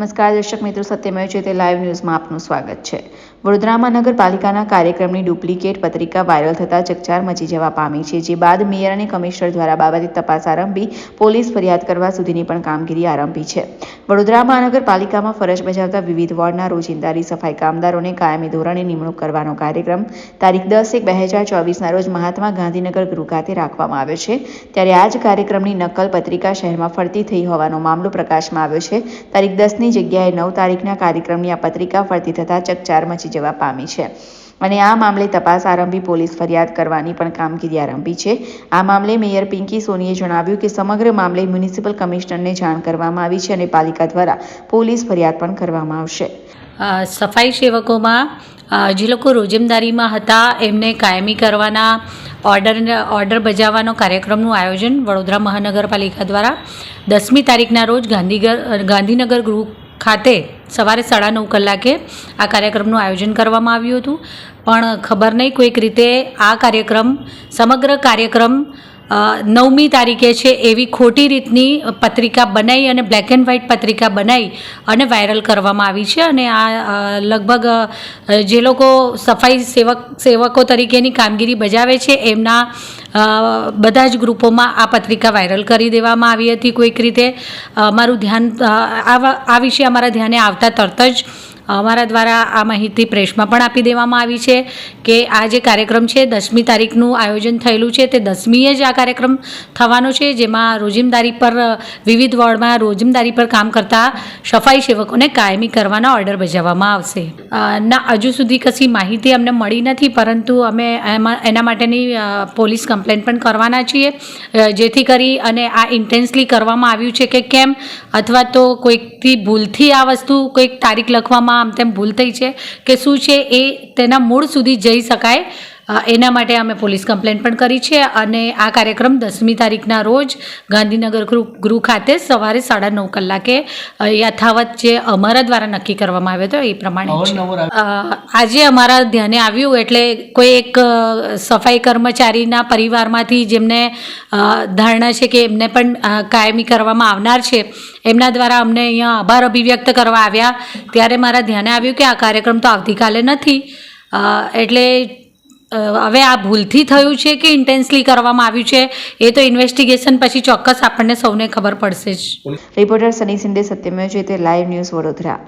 નમસ્કાર, દર્શક મિત્રો, સત્યમય છે તે લાઈવ ન્યૂઝમાં આપનું સ્વાગત છે. વડોદરામાં નગરપાલિકાના કાર્યક્રમની ડુપ્લિકેટ પત્રિકા વાયરલ થતાં ચકચાર મચી જવા પામી છે, જે બાદ મેયર અને કમિશનર દ્વારા બાબતે તપાસ આરંભી પોલીસ ફરિયાદ કરવા સુધીની પણ કામગીરી આરંભી છે. વડોદરા મહાનગરપાલિકામાં ફરજ બજાવતા વિવિધ વોર્ડના રોજિંદારી સફાઈ કામદારોને કાયમી ધોરણે નિમણૂક કરવાનો કાર્યક્રમ તારીખ દસ એક બે હજાર ચોવીસના રોજ મહાત્મા ગાંધીનગર ગૃહ ખાતે રાખવામાં આવ્યો છે. ત્યારે આ જ કાર્યક્રમની નકલ પત્રિકા શહેરમાં ફરતી થઈ હોવાનો મામલો પ્રકાશમાં આવ્યો છે. તારીખ દસની જગ્યાએ નવ તારીખના કાર્યક્રમની આ પત્રિકા ફરતી થતાં ચકચાર મચી જવા પામી છે. અને આ મામલે તપાસ આરંભી પોલીસ ફરિયાદ કરવાની પણ કામગીરી આરંભી છે. આ મામલે મેયર પિંકી સોનીએ જણાવ્યું કે સમગ્ર મામલે મ્યુનિસિપલ કમિશનરને જાણ કરવામાં આવી છે અને પાલિકા દ્વારા પોલીસ ફરિયાદ પણ કરવામાં આવશે. સફાઈ સેવકોમાં જે લોકો રોજમદારીમાં હતા, એમને કાયમી કરવાના ઓર્ડર ઓર્ડર બજાવવાનો કાર્યક્રમનું આયોજન વડોદરા મહાનગરપાલિકા દ્વારા દસમી તારીખના રોજ ગાંધીગર, ગાંધીનગર ગૃહ ખાતે સવારે સાડા નવ કલાકે આ કાર્યક્રમનું આયોજન કરવામાં આવ્યું હતું. પણ ખબર નહીં કોઈક રીતે આ કાર્યક્રમ, સમગ્ર કાર્યક્રમ નવમી તારીખે છે એવી ખોટી રીતની પત્રિકા બનાવી અને બ્લેક એન્ડ વ્હાઇટ પત્રિકા બનાવી અને વાયરલ કરવામાં આવી છે અને આ લગભગ જે લોકો સફાઈ સેવક, સેવકો તરીકેની કામગીરી બજાવે છે એમના બધા જ ગ્રુપોમાં આ પત્રિકા વાયરલ કરી દેવામાં આવી હતી કોઈક રીતે. અમારું ધ્યાન આ આ વિશે અમારા ધ્યાને આવતા તરત જ અમારા દ્વારા આ માહિતી પ્રેસમાં પણ આપી દેવામાં આવી છે કે આ જે કાર્યક્રમ છે, દસમી તારીખનું આયોજન થયેલું છે, તે દસમીએ જ આ કાર્યક્રમ થવાનો છે, જેમાં રોજિંદારી પર, વિવિધ વોર્ડમાં રોજિંદારી પર કામ કરતા સફાઈ સેવકોને કાયમી કરવાના ઓર્ડર બજાવવામાં આવશે. ના, હજુ સુધી કશી માહિતી અમને મળી નથી, પરંતુ અમે એમાં, એના માટેની પોલીસ કમ્પ્લેન પણ કરવાના છીએ જેથી કરી અને આ ઇન્ટેન્સલી કરવામાં આવ્યું છે કે કેમ, અથવા તો કોઈકથી ભૂલથી આ વસ્તુ કોઈક તારીખ લખવામાં આમ તેમ ભૂલ થઈ છે કે શું છે એ તેના મૂળ સુધી જઈ શકાય? એના માટે અમે પોલીસ કમ્પ્લેન પણ કરી છે અને આ કાર્યક્રમ દસમી તારીખના રોજ ગાંધીનગર ગૃહ ખાતે સવારે સાડા નવ કલાકે યથાવત જે અમારા દ્વારા નક્કી કરવામાં આવ્યો હતો એ પ્રમાણે આજે અમારા ધ્યાને આવ્યું એટલે કોઈ એક સફાઈ કર્મચારીના પરિવારમાંથી જેમને ધારણા છે કે એમને પણ કાયમી કરવામાં આવનાર છે એમના દ્વારા અમને અહીંયા આભાર અભિવ્યક્ત કરવા આવ્યા. ત્યારે મારા ધ્યાને આવ્યું કે આ કાર્યક્રમ તો આવતીકાલે નથી. એટલે હવે આ ભૂલથી થયું છે કે ઇન્ટેન્સલી કરવામાં આવ્યું છે? એ તો ઇન્વેસ્ટિગેશન પછી ચોક્કસ આપણને સૌને ખબર પડશે જ. રિપોર્ટર સની સિંધે સત્યમેવ તે લાઈવ ન્યૂઝ વડોદરા.